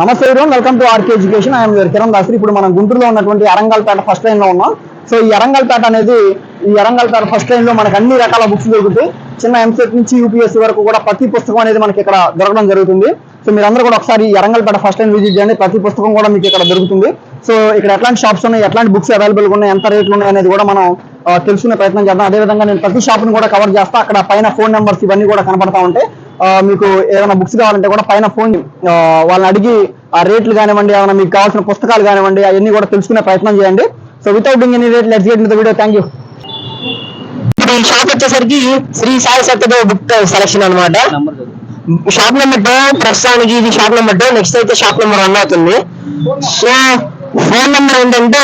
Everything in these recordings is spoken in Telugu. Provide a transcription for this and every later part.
నమస్తే everyone welcome to RK education I'm your Kiran Dasari ఇప్పుడు మనం గుంటూరులో ఉన్నటువంటి అరంగల్పేట ఫస్ట్ లైన్లో ఉన్నాం. సో ఈ అరంగల్పేట అనేది ఈ అరంగల్పేట ఫస్ట్ లైన్లో మనకు అన్ని రకాల బుక్స్ దొరుకుతాయి. చిన్న ఎంసెట్ నుంచి యూపీఎస్సీ వరకు కూడా ప్రతి పుస్తకం అనేది మనకి ఇక్కడ దొరకడం జరుగుతుంది. సో మీరందరూ కూడా ఒకసారి ఈ ఫస్ట్ లైన్ విజిట్ చేయండి. ప్రతి పుస్తకం కూడా మీకు ఇక్కడ దొరుకుతుంది. సో ఇక్కడ ఎట్లాంటి షాప్స్ ఉన్నాయి ఎట్లాంటి బుక్స్ అవైలబుల్ ఉన్నాయి ఎంత రేట్లు ఉన్నాయి అనేది కూడా మనం తెలుసుకునే ప్రయత్నం చేద్దాం. అదేవిధంగా నేను ప్రతి షాప్ని కూడా కవర్ చేస్తా. అక్కడ పైన ఫోన్ నెంబర్స్ ఇవన్నీ కూడా కనపడతా ఉంటాయి. మీకు ఏదైనా బుక్స్ కావాలంటే కూడా పైన ఫోన్ వాళ్ళని అడిగి ఆ రేట్లు కానివ్వండి ఏమైనా మీకు కావాల్సిన పుస్తకాలు కానివ్వండి అవన్నీ కూడా తెలుసుకునే ప్రయత్నం చేయండి. So without ding any rate let's get the video thank you ఇప్పుడు ఈ షాప్ వచ్చేసరికి శ్రీ సాయి సత్యదేవ్ బుక్ సెలక్షన్ అన్నమాట. షాప్ నెంబర్ టూ ప్రస్తుతానికి ఇది షాప్ నెంబర్ టూ నెక్స్ట్ అయితే షాప్ నెంబర్ వన్ అవుతుంది. సో ఫోన్ నెంబర్ ఏంటంటే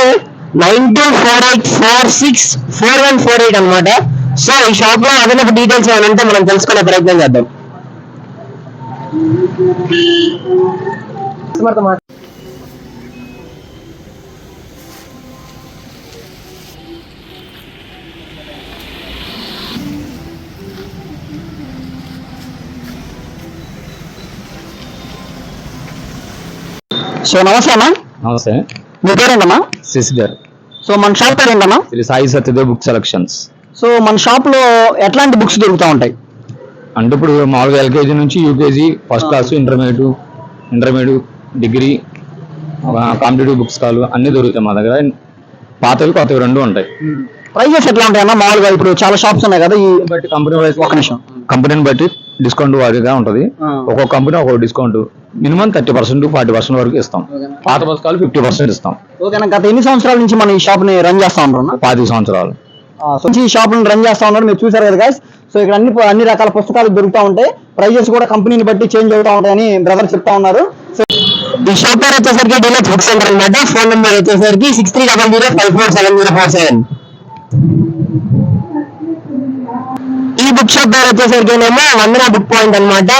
nine two four eight four six four one four eight అనమాట సో ఈ షాప్లో అదనపు డీటెయిల్స్ ఏమైనా ఉంటే మనం తెలుసుకునే ప్రయత్నం చేద్దాం. సో నమస్తే అన్న నమస్తే. మీ పేరేంటమ్మా? శశిధర్ సో మన షాప్ పేరు ఏంటన్నా Shri Sai Satyadev book selections. So మన షాప్లో ఎట్లాంటి బుక్స్ దొరుకుతూ ఉంటాయి? అంటే ఇప్పుడు మామూలుగా ఎల్కేజీ నుంచి UKG first class intermediate intermediate degree competitive books కాలు అన్ని దొరుకుతాయి మా దగ్గర. పాతవి కొత్తవి రెండు ఉంటాయి. ప్రైజెస్ ఎట్లా ఉంటాయన్నా మామూలుగా ఇప్పుడు చాలా షాప్స్ ఉన్నాయి కదా ఈ బట్టి కంపెనీ వైజ్ ఒక నిమిషం. కంపెనీని బట్టి డిస్కౌంట్ వారిగా ఉంటుంది. ఒక్కొక్క కంపెనీ ఒక్కొక్క discount minimum thirty percent forty percent వరకు ఇస్తాం. పాత పుస్తకాలు ఫిఫ్టీ పర్సెంట్ ఇస్తాం. ఓకేనా గత ఎన్ని సంవత్సరాల నుంచి మనం ఈ షాప్ని రన్ చేస్తా పాతి సంవత్సరాలు. సో ఈ షాప్ని రన్ చేస్తా ఉన్నారు మీరు చూసారు కదా గాయస్ సో ఇక్కడ అన్ని అన్ని రకాల పుస్తకాలు దొరుకుతూ ఉంటాయి. ప్రైజెస్ కూడా కంపెనీని బట్టి చేంజ్ అవుతా ఉంటాయని బ్రదర్ చెప్తా ఉన్నారు. సో ఈ షాప్ పేరు వచ్చేసరికి డీలక్స్ బుక్ సెంటర్ అనమాట ఫోన్ నెంబర్ వచ్చేసరికి six three double zero five four seven zero four seven ఈ బుక్ షాప్ పేరు వచ్చేసరికి ఏమో వందన బుక్ పాయింట్ అనమాట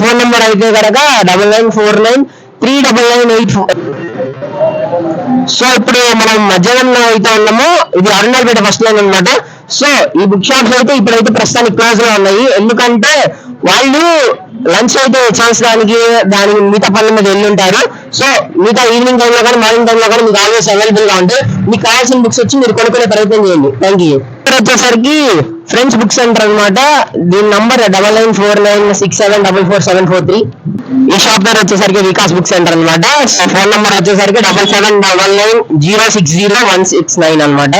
ఫోన్ నెంబర్ అయితే కనుక double nine four nine three double nine eight four so ఇప్పుడు మనం మధ్యాహ్నంలో అయితే ఉన్నాము. ఇది అరుణాపేట ఫస్ట్ లైన్ అనమాట సో ఈ బుక్ షాప్స్ అయితే ఇప్పుడైతే ప్రస్తుతానికి క్లోజ్లో ఉన్నాయి. ఎందుకంటే వాళ్ళు లంచ్ అయితే చేసడానికి దాని మిగతా పనుల మీద వెళ్ళి ఉంటారు సో మిగతా ఈవినింగ్ టైంలో కానీ మార్నింగ్ టైంలో కానీ మీకు ఆల్వేస్ అవైలబుల్గా ఉంటాయి. మీకు కావాల్సిన బుక్స్ వచ్చి మీరు కొనుక్కునే ప్రయత్నం చేయండి. థ్యాంక్ యూ ఇక్కడ వచ్చేసరికి ఫ్రెండ్స్ బుక్ సెంటర్ అనమాట దీని number double nine four nine six seven double four seven four three ఈ షాప్ పేరు వచ్చేసరికి వికాస్ బుక్ సెంటర్ అనమాట ఫోన్ నంబర్ వచ్చేసరికి double seven double nine zero six zero one six nine అనమాట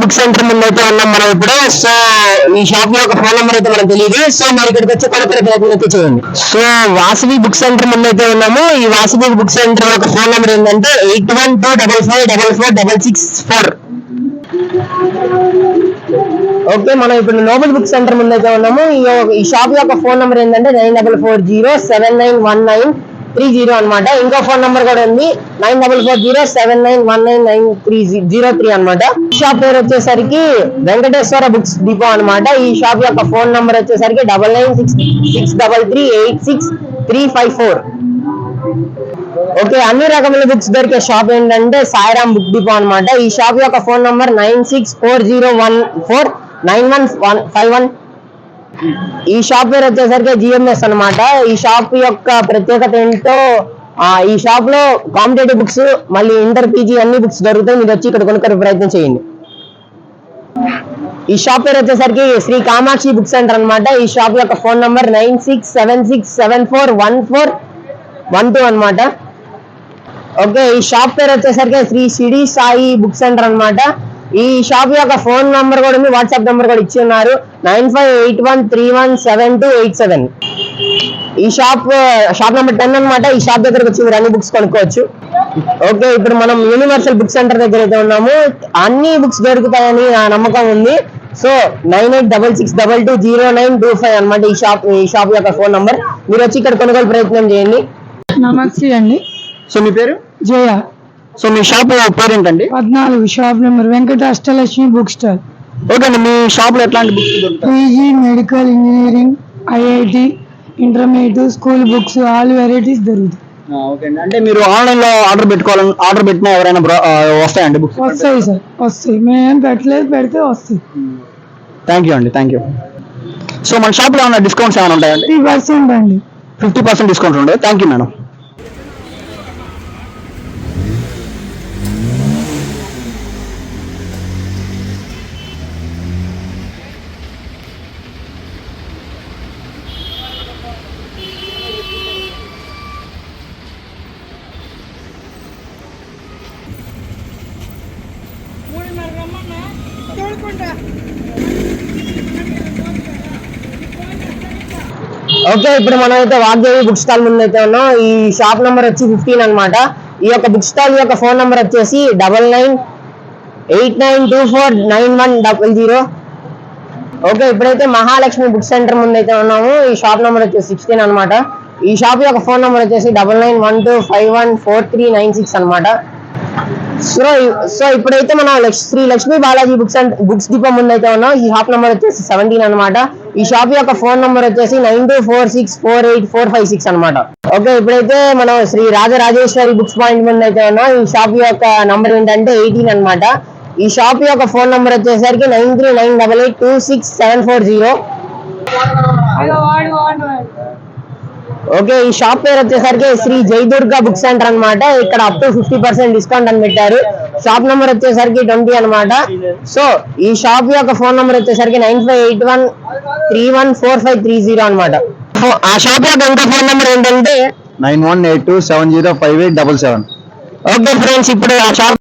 బుక్ సెంటర్ ముందు అయితే ఉన్నాం మనం ఇప్పుడు. సో ఈ షాప్ ఒక ఫోన్ నెంబర్ అయితే మనకు తెలియదు. సో మరి ఇక్కడికి వచ్చి కొనుక్కునే ప్రయత్నం అయితే చేయండి. సో వాసవి బుక్ సెంటర్ ముందు అయితే ఉన్నాము. ఈ వాసవి బుక్ సెంటర్ ఒక ఫోన్ నెంబర్ ఏంటంటే eight one two double five double four double six four okay మనం ఇప్పుడు నోబెల్ బుక్ సెంటర్ ముందు అయితే ఉన్నాము. ఈ షాప్ యొక్క ఫోన్ నెంబర్ ఏంటంటే nine double four zero seven nine one nine three zero అనమాట ఇంకో ఫోన్ నెంబర్ కూడా ఉంది. Nine double four zero seven nine one nine nine three zero three అనమాట షాప్ పేరు వచ్చేసరికి వెంకటేశ్వర బుక్స్ డిపో అనమాట ఈ షాప్ యొక్క ఫోన్ నెంబర్ వచ్చేసరికి double nine six six double three eight six three five four okay అన్ని రకముల బుక్స్ దొరికే షాప్ ఏంటంటే సాయిరామ్ బుక్ డిపో అనమాట ఈ షాప్ యొక్క phone number nine six four zero one four nine one one five one. ఈ షాప్ పేరు వచ్చేసరికి జిఎంఎస్ అన్నమాట. ఈ షాప్ యొక్క ప్రత్యేకత ఏంటో ఈ షాప్లో కాంపిటేటివ్ బుక్స్ మళ్ళీ ఇంటర్ పీజీ అన్ని బుక్స్ దొరుకుతాయి. మీరు వచ్చి ఇక్కడ కొనుక్కునే ప్రయత్నం చేయండి. ఈ షాప్ పేరు వచ్చేసరికి శ్రీ కామాక్షి బుక్ సెంటర్ అనమాట ఈ షాప్ యొక్క phone number nine six seven six seven four one four one two అనమాట ఓకే ఈ షాప్ పేరు వచ్చేసరికి Shri CD Sai book centre అనమాట ఈ షాప్ యొక్క ఫోన్ నంబర్ కూడా ఉంది వాట్సాప్ నంబర్ కూడా ఇచ్చి ఉన్నారు. Nine five eight one three one seven two eight seven. ఈ షాప్ షాప్ నెంబర్ టెన్ అన్నమాట. ఈ షాప్ దగ్గరకు వచ్చి మీరు అన్ని బుక్స్ కొనుక్కోవచ్చు. ఓకే ఇప్పుడు మనం యూనివర్సల్ బుక్ సెంటర్ దగ్గర అయితే ఉన్నాము. అన్ని బుక్స్ దొరుకుతాయని నా నమ్మకం ఉంది. So nine eight double six double two zero nine two five అనమాట ఈ షాప్ ఈ షాప్ యొక్క ఫోన్ నంబర్. మీరు వచ్చి ఇక్కడ కొనుగోలు ప్రయత్నం చేయండి. నమస్తే అండి. సో మీ పేరు? జయ. సో మీ షాప్ పేరు ఏంటండి పద్నాలుగు shop number Venkata Ashtalakshmi book stall. Okay అండి మీ షాప్లో ఎట్లాంటి books PG medical engineering IIT intermediate school books all varieties దొరుకుతాయి. ఓకే అండి అంటే మీరు ఆన్లైన్లో ఆర్డర్ పెట్టుకోవాలని ఆర్డర్ పెట్టినా ఎవరైనా వస్తాయండి బుక్స్? వస్తాయి సార్ వస్తాయి. మేమేం పెట్టలేదు పెడితే వస్తాయి. థ్యాంక్ యూ అండి థ్యాంక్ యూ. సో మన షాప్లో ఏమైనా డిస్కౌంట్స్ ఏమైనా ఉంటాయండి? ఫిఫ్టీ పర్సెంట్ అండి. ఫిఫ్టీ పర్సెంట్ డిస్కౌంట్ ఉండే. Thank you madam. ఓకే ఇప్పుడు మనం అయితే వాగ్దేవి బుక్ స్టాల్ ముందు అయితే ఉన్నాం. ఈ షాప్ నెంబర్ వచ్చి ఫిఫ్టీన్ అనమాట ఈ యొక్క బుక్ స్టాల్ యొక్క ఫోన్ నెంబర్ వచ్చేసి double nine eight nine two four nine one double zero okay ఇప్పుడైతే మహాలక్ష్మి బుక్ సెంటర్ ముందు అయితే ఉన్నాము. ఈ షాప్ నెంబర్ వచ్చేసి సిక్స్టీన్ అనమాట ఈ షాప్ యొక్క ఫోన్ నెంబర్ వచ్చేసి double nine one two five one four three nine six అనమాట సో సో ఇప్పుడైతే మనం లక్ష్- Shri Lakshmi Balaji books and books దీపం ముందు అయితే ఉన్నాం. ఈ షాప్ నెంబర్ వచ్చేసి సెవెంటీన్ అనమాట ఈ షాప్ యొక్క ఫోన్ నెంబర్ వచ్చేసి nine two four six four eight four five six అనమాట ఓకే ఇప్పుడైతే మనం శ్రీ రాజరాజేశ్వరి బుక్స్ పాయింట్ ముందు అయితే ఉన్నాం. ఈ షాప్ యొక్క నంబర్ ఏంటంటే ఎయిటీన్ అన్నమాట. ఈ షాప్ యొక్క ఫోన్ నెంబర్ వచ్చేసరికి nine three nine double eight two six seven four zero. Okay ఈ షాప్ పేరు వచ్చేసరికి శ్రీ జయదుర్గా బుక్ సెంటర్ అన్నమాట. ఇక్కడ up to fifty percent discount అని పెట్టారు. షాప్ నెంబర్ వచ్చేసరికి ట్వంటీ అన్నమాట. సో ఈ షాప్ యొక్క ఫోన్ నెంబర్ వచ్చేసరికి nine five eight one three one four five three zero అనమాట ఆ షాప్ యొక్క ఇంకో ఫోన్ నెంబర్ ఏంటంటే nine one eight two seven zero five eight double seven. Okay friends ఇప్పుడు ఆ షాప్